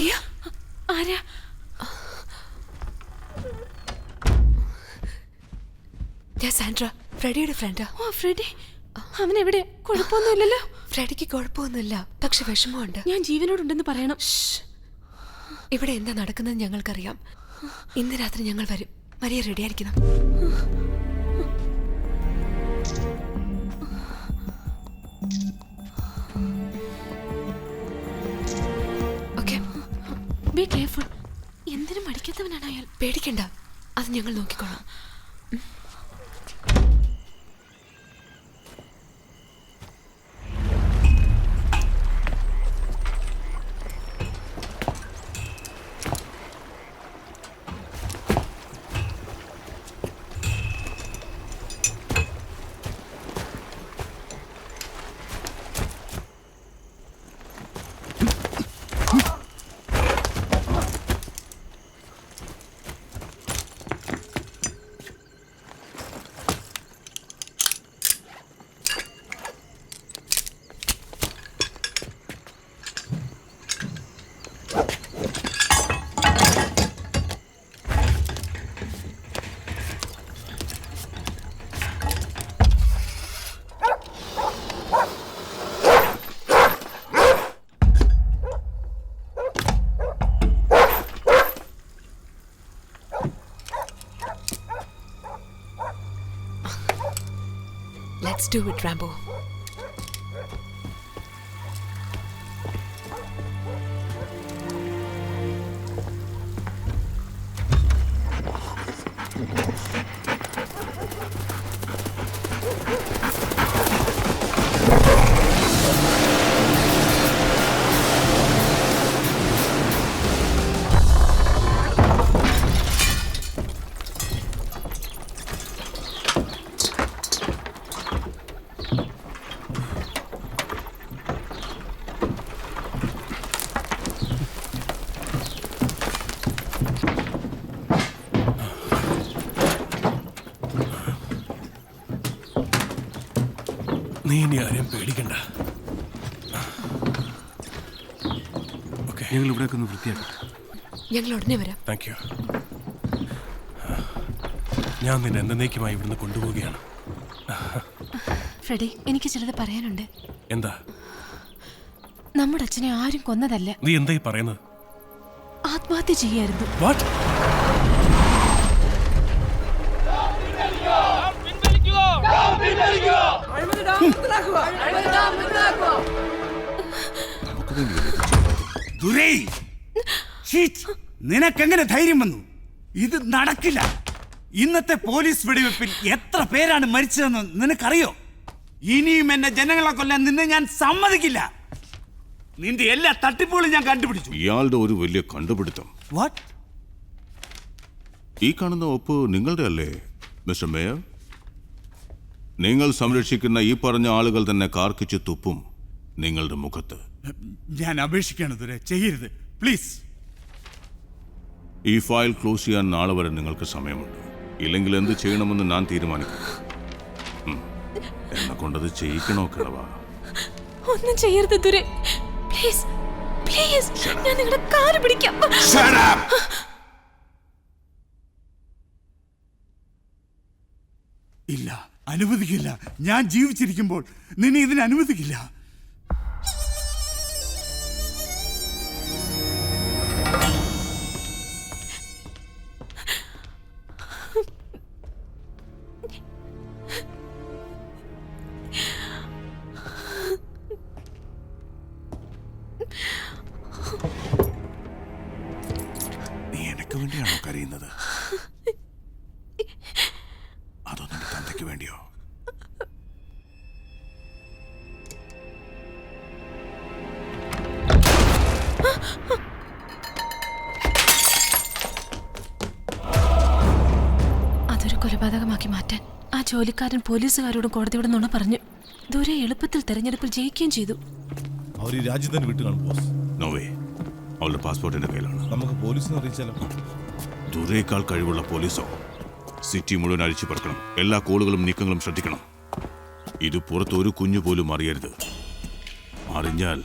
ആരാ? ഞാൻ സാൻഡ്ര. ഫ്രെഡിയുടെ ഫ്രണ്ടാ ഓ ഫ്രെഡി. അവൻ എവിടെ കുഴപ്പമൊന്നുമില്ലല്ലോ? ഫ്രെഡിക്ക് കുഴപ്പമൊന്നുമില്ല. പക്ഷെ വിഷമമുണ്ട്. ഞാൻ ജീവനോടുണ്ടെന്ന് പറയണം. ഇവിടെ എന്താ നടക്കുന്നത് ഞങ്ങൾക്കറിയാം. ഇന്ന് രാത്രി ഞങ്ങൾ വരും. മരിയ റെഡി ബി കെയർഫുൾ എന്തിനും മടിക്കാത്തവനാണ് അയാൾ. പേടിക്കണ്ട. അത് ഞങ്ങൾ നോക്കിക്കോളാം. Let's do it, Rambo. നീ ഇനി ആരെയും പേടിക്കണ്ട. ഓക്കെ. ഞങ്ങൾ ഇവിടെ ഒന്ന് വൃത്തിയാക്കാം. ഞങ്ങൾ ഉടനെ വരാം. താങ്ക് യു ഞാൻ നിന്നെ എന്നേക്കുമായി ഇവിടുന്ന് കൊണ്ടുപോവുകയാണ്. ഫ്രെഡി എനിക്ക് ചിലത് പറയാനുണ്ട്. എന്താ? നമ്മുടെ അച്ഛനെ ആരും കൊന്നതല്ല. നീ എന്തായി പറയുന്നത്? ആത്മഹത്യ ചെയ്യായിരുന്നു. വാട്ട് ദുരൈ ഷീറ്റ് നിനക്കെങ്ങനെ ധൈര്യം വന്നു? ഇത് നടക്കില്ല. ഇന്നത്തെ പോലീസ് വെടിവെപ്പിൽ എത്ര പേരാണ് മരിച്ചതെന്ന് നിനക്കറിയോ? ഇനിയും എന്നെ ജനങ്ങളെ കൊല്ലാൻ നിന്നെ ഞാൻ സമ്മതിക്കില്ല. നിന്റെ എല്ലാ തട്ടിപ്പുകളും ഞാൻ കണ്ടുപിടിച്ചു. ഇയാളുടെ ഒരു വലിയ കണ്ടുപിടുത്തം. വാട്ട് ഈ കാണുന്ന ഒപ്പ് നിങ്ങളുടെ അല്ലേ മിസ്റ്റർ മേയർ? നിങ്ങൾ സംരക്ഷിക്കുന്ന ഈ പറഞ്ഞ ആളുകൾ തന്നെ കാർക്കിച്ച് തുപ്പും നിങ്ങളുടെ മുഖത്ത്. ഞാൻ അപേക്ഷിക്കാണ് ദുരൈ ചെയ്യരുത്. പ്ലീസ് ഈ ഫയൽ ക്ലോസ് ചെയ്യാൻ നാളെ വരെ നിങ്ങൾക്ക് സമയമുണ്ട്. ഇല്ലെങ്കിൽ എന്ത് ചെയ്യണമെന്ന് ഞാൻ തീരുമാനിക്കും. എന്നെ കൊണ്ടത് ചെയ്യിക്കണോ കിളവ? ഒന്നും ചെയ്യരുത് ദുരെ. പ്ലീസ് പ്ലീസ് ഞാൻ നിങ്ങളുടെ കാൽ പിടിക്കാം. അനുവദിക്കില്ല. ഞാൻ ജീവിച്ചിരിക്കുമ്പോൾ നിന്നെ ഇതിന് അനുവദിക്കില്ല. നീ എനിക്ക് വേണ്ടിയാണോ കരയുന്നത്? അതൊരു കൊലപാതകമാക്കി മാറ്റാൻ ആ ജോലിക്കാരൻ പോലീസുകാരോടും കോടതിയോടും നുണ പറഞ്ഞു. ദൂരെ എളുപ്പത്തിൽ തെരഞ്ഞെടുപ്പിൽ ജയിക്കുകയും ചെയ്തു. അവർ ഈ രാജ്യത്തിന് വിട്ടു കാണും ബോസ്. നോവേ അവളുടെ പാസ്പോർട്ട് എന്റെ കയ്യിലാണ്? നമുക്ക് പോലീസിനെ അറിയിച്ചാലോ? ദൂരേക്കാൾ കഴിവുള്ള പോലീസോ? സിറ്റി മുഴുവൻ അഴിച്ചു പറക്കണം. എല്ലാ കോളുകളും നീക്കങ്ങളും ശ്രദ്ധിക്കണം. ഇത് പുറത്ത് ഒരു കുഞ്ഞു പോലും അറിയരുത്. അറിഞ്ഞാൽ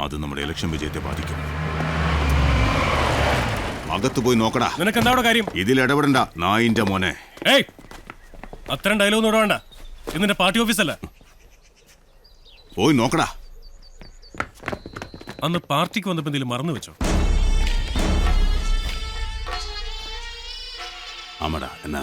അത് നമ്മുടെ ഇലക്ഷൻ വിജയത്തെ ബാധിക്കും. അകത്ത് പോയി നോക്കടാ. നിനക്ക് എന്താ കാര്യം? ഇതിൽ ഇടപെടണ്ട നായിന്റെ മോനെ. ഏയ്! അത്രയും ഡയലോഗ് ഒന്നും വേണ്ട ഇതിന്റെ പാർട്ടി ഓഫീസല്ല പോയി നോക്കടാ. അന്ന് പാർട്ടിക്ക് വന്നപ്പോ എന്തെങ്കിലും മറന്നു വെച്ചോ? ആമടാ എന്നാ?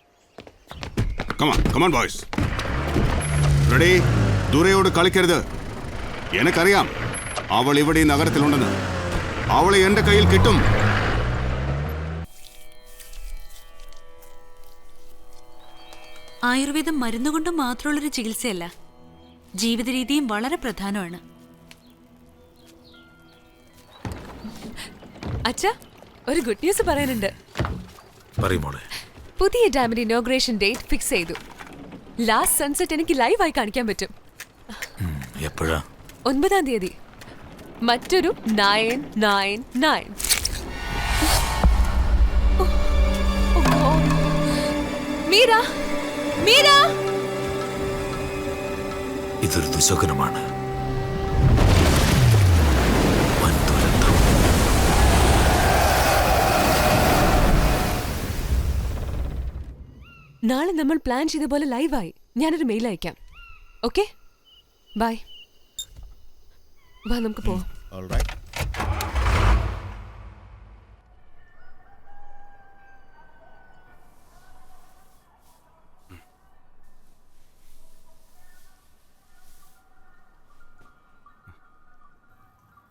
Come on come on boys ready ദുരയോട് കളിക്കരുത്. എനിക്കറിയാം അവൾ ഇവിടെ ഈ നഗരത്തിലുണ്ടെന്ന്. അവളെ എന്റെ കയ്യിൽ കിട്ടും. ആയുർവേദം മരുന്നുകൊണ്ട് മാത്രമുള്ളൊരു ചികിത്സയല്ല ജീവിത രീതിയും വളരെ പ്രധാനമാണ്. അച്ഛ ഒരു ഗുഡ് ന്യൂസ് പറയാനുണ്ട്. പറയുമോളെ പുതിയ ഡാമിന്റെ ഇനോഗ്രേഷൻ ഡേറ്റ് ഫിക്സ് ചെയ്തു. ലാസ്റ്റ് സൺസെറ്റ് എനിക്ക് ലൈവായി കാണിക്കാൻ പറ്റും. എപ്പോഴാ? ഒൻപതാം തീയതി. മറ്റൊരു nine nine nine Meera Meera! ഇതൊരു ദുശകുനമാണ് നാളെ നമ്മൾ പ്ലാൻ ചെയ്ത പോലെ ലൈവായി ഞാനൊരു മെയിൽ അയക്കാം. ഓക്കെ ബൈ വാ നമുക്ക് പോവാം. ഓൾറൈറ്റ്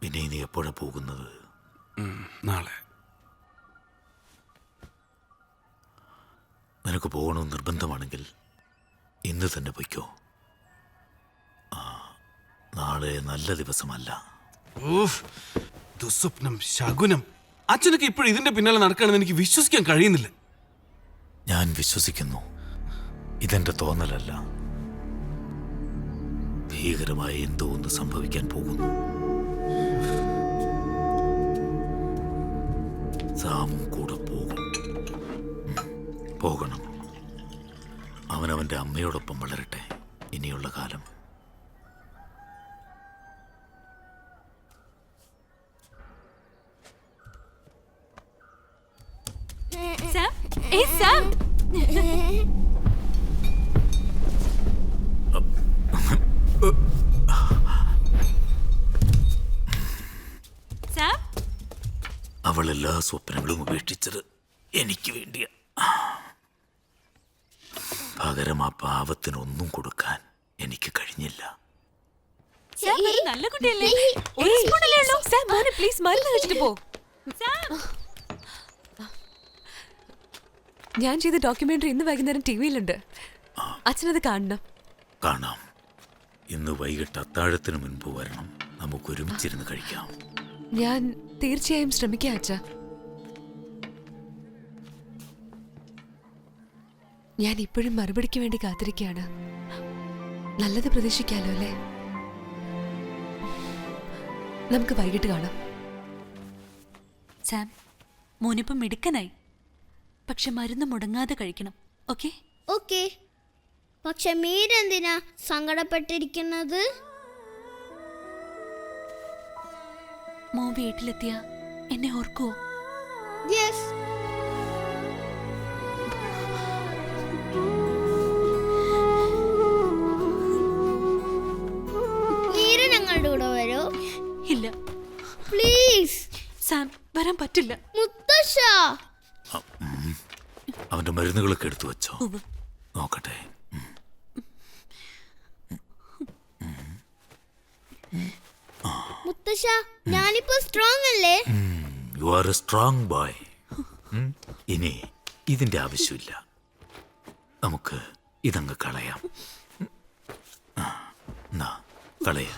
പിന്നെ ഇനി എപ്പോഴാണ് പോകുന്നത്? നാളെ. നിനക്ക് പോകണമെന്ന് നിർബന്ധമാണെങ്കിൽ ഇന്ന് തന്നെ പൊയ്ക്കോ. ആ, നാളെ നല്ല ദിവസമല്ല. ദുസ്വപ്നം ശകുനം. അച്ഛനൊക്കെ ഇപ്പോഴും ഇതിന്റെ പിന്നാലെ നടക്കണമെന്ന് എനിക്ക് വിശ്വസിക്കാൻ കഴിയുന്നില്ല. ഞാൻ വിശ്വസിക്കുന്നു. ഇതെന്റെ തോന്നലല്ല. ഭീകരമായ എന്തോ ഒന്ന് സംഭവിക്കാൻ പോകുന്നു. സാമും കൂടെ പോകും പോകണം. അവനവന്റെ അമ്മയോടൊപ്പം വളരട്ടെ. ഇനിയുള്ള കാലം. അവൾ എല്ലാ സ്വപ്നങ്ങളും ഉപേക്ഷിച്ചത് എനിക്ക് വേണ്ടിയ. പകരം ആ പാവത്തിനൊന്നും കൊടുക്കാൻ എനിക്ക് കഴിഞ്ഞില്ല. സാം ഒരു നല്ല കുട്ടിയല്ലേ? ഒരു ഏയ്, സ്പൂണല്ലേ ഉള്ളൂ? സാം, മോനെ പ്ലീസ് മരുന്ന് വെച്ചിട്ട് പോ. ഞാൻ ചെയ്ത ഡോക്യുമെന്ററി ഇന്ന് വൈകുന്നേരം ടി വിയിലുണ്ട് അച്ഛനത് കാണണം. കാണാം. ഇന്ന് വൈകിട്ട് അത്താഴത്തിന് മുൻപ് വരണം. നമുക്ക് ഒരുമിച്ചിരുന്ന് കഴിക്കാം. ഞാൻ തീർച്ചയായും ശ്രമിക്കാം അച്ഛ. ഞാൻ ഇപ്പോഴും മറുപടിക്ക് വേണ്ടി കാത്തിരിക്കുകയാണ്. നല്ലത് പ്രതീക്ഷിക്കാലോ അല്ലേ? നമുക്ക് വൈകിട്ട് കാണാം. സാം മോനിപ്പം മിടുക്കനായി. പക്ഷെ മരുന്ന് മുടങ്ങാതെ കഴിക്കണം ഓക്കെ? ഓക്കെ. പക്ഷെ മീരെന്തിനാ സങ്കടപ്പെട്ടിരിക്കുന്നത്? മോ വീട്ടിലെത്തിയ എന്നെ ഓർക്കുവോ? യെസ് സാം വരാൻ പറ്റില്ല. മുത്തശ്ശ. അവന്റെ മരുന്നുകളൊക്കെ എടുത്തു വെച്ചോ. നോക്കട്ടെ. മുത്തശ്ശ ഞാനിപ്പോ സ്ട്രോങ് അല്ലേ? You are a strong boy ഇനി ഇതിന്റെ ആവശ്യമില്ല. നമുക്ക് ഇതങ്ങ് കളയാം. കളയ.